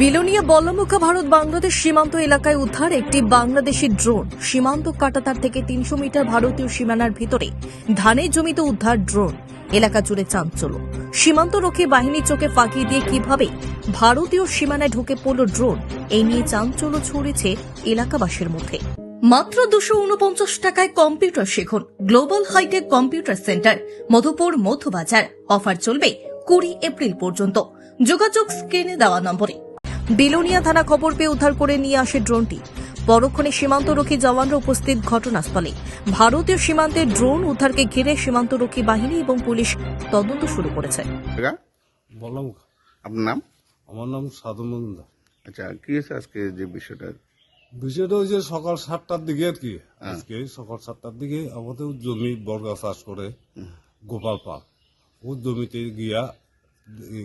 বিলোনিয়া বল্লমুখা ভারত বাংলাদেশ সীমান্ত এলাকায় উদ্ধার একটি বাংলাদেশি ড্রোন। সীমান্ত কাটাতার থেকে তিনশো মিটার ভারতীয় সীমানার ভিতরে ধানের জমিতে উদ্ধার ড্রোন। এলাকা জুড়ে চাঞ্চল্য। সীমান্তরক্ষী বাহিনীর চোখে ফাঁকি দিয়ে কীভাবে ভারতীয় সীমানায় ঢুকে পড়ল ড্রোন, এই নিয়ে চাঞ্চল্য ছড়িয়েছে এলাকাবাসীর মধ্যে। মাত্র দুশো উনপঞ্চাশ টাকায় কম্পিউটার শিখুন। Global hi tech computer centre, Madhupur Madhubazar offer চলবে কুড়ি এপ্রিল পর্যন্ত। যোগাযোগ স্ক্রিনে দেওয়া নম্বরে। বিলোনিয়া থানা খবর পেয়ে উদ্ধার করে নিয়ে আসে ড্রোনটি। পরক্ষণে সীমান্তরক্ষী জওয়ানরা উপস্থিত ঘটনাস্থলে। ভারতীয় সীমান্তে ড্রোন উদ্ধারকে ঘিরে সীমান্তরক্ষী বাহিনী এবং পুলিশ তদন্ত শুরু করেছে। বললাম আপনার নাম? আমার নাম সাধু আচ্ছা কি হয়েছে আজকে যে বিষয়টা? বিষয়টা ওই যে সকাল সাতটার দিকে আর কি। আজকে সকাল সাতটার দিকে আমাদের জমি বর্গা চাষ করে গোপাল পাল ও জমিতে গিয়া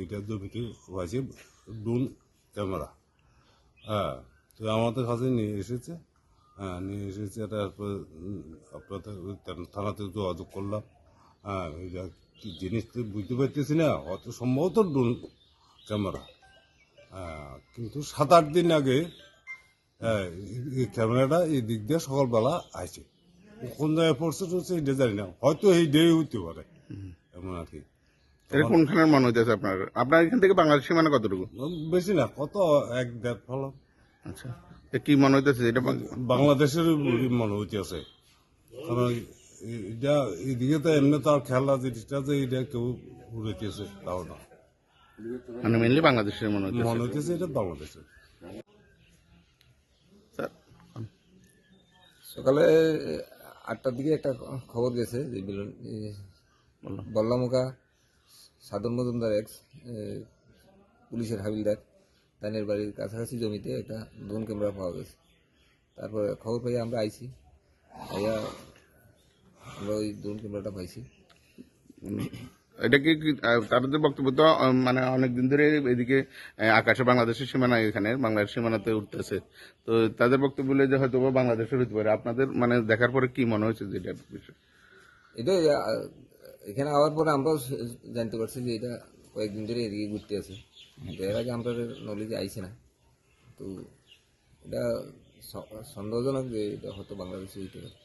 এটা জমিতে হয়েছে ড্রোন ক্যামেরা। হ্যাঁ তো আমাদের কাছে নিয়ে এসেছে। হ্যাঁ নিয়ে এসেছে তারপর আপনাদের থানাতে যোগাযোগ করলাম। হ্যাঁ এটা কি জিনিস তো বুঝতে পারতেছি না অত সম্ভবত ড্রোন ক্যামেরা। হ্যাঁ, কিন্তু সাত আট দিন আগে হ্যাঁ, এই- ক্যামেরাটা এই দিক দিয়ে সকালবেলা আসে। কোন জায়গায় পড়ছে টড়ছে এটা জানি না হয়তো এই ডে হইতে পারে। এমন আর কি এটা কোনখানের মনে হইতেছে আপনার? আপনার এখান থেকে বাংলাদেশ সীমানা কতটুকু? বেশি না কত এক দেড় ফলম আচ্ছা এ কি মনে হইতেছে? এটা বাংলাদেশের মনে হইতেছে। কারণ এটা এদিকে তো এমনি তো আর খেলা জিনিসটা যে এটা কেউ উড়াইতেছে তাও না। মানে মেনলি বাংলাদেশের মনে হইতেছে। মনে হইতেছে এটা বাংলাদেশের। সকালে আটটার দিকে একটা খবর গেছে যে বল্লামুখা সাধন মজুমদার এক্স পুলিশের হাবিলদার তানের বাড়ির কাছাকাছি জমিতে একটা ড্রোন ক্যামেরা পাওয়া গেছে। তারপরে খবর পাই আমরা আইছি। আইয়া আমরা ওই ড্রোন ক্যামেরাটা পাইছি। এটা কি তাদের বক্তব্য তো মানে অনেকদিন ধরে এদিকে আকাশে বাংলাদেশের সীমানা এখানে বাংলাদেশ সীমানাতে উঠতেছে। তো তাদের বক্তব্য বলে যে হয়তো বাংলাদেশের হতে পারে। আপনাদের মানে দেখার পরে কি মনে হয়েছে যে এটা বিষয়? এটা এখানে আওয়ার পরে আমরাও জানতে পারছি যে এটা কয়েকদিন ধরে এদিকে ঘুরতে আছে। এর আগে আমরা নলেজে আইছে না। তো এটা সন্দেহজনক যে এটা হয়তো বাংলাদেশে হইতে পারে।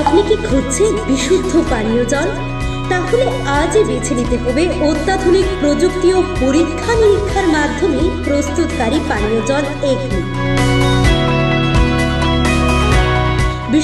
আপনি কি খুঁজছেন বিশুদ্ধ পানীয় জল? তাহলে আজই বেছে নিতে হবে অত্যাধুনিক প্রযুক্তি ও পরীক্ষা নিরীক্ষার মাধ্যমে প্রস্তুতকারী পানীয় জল এগনি।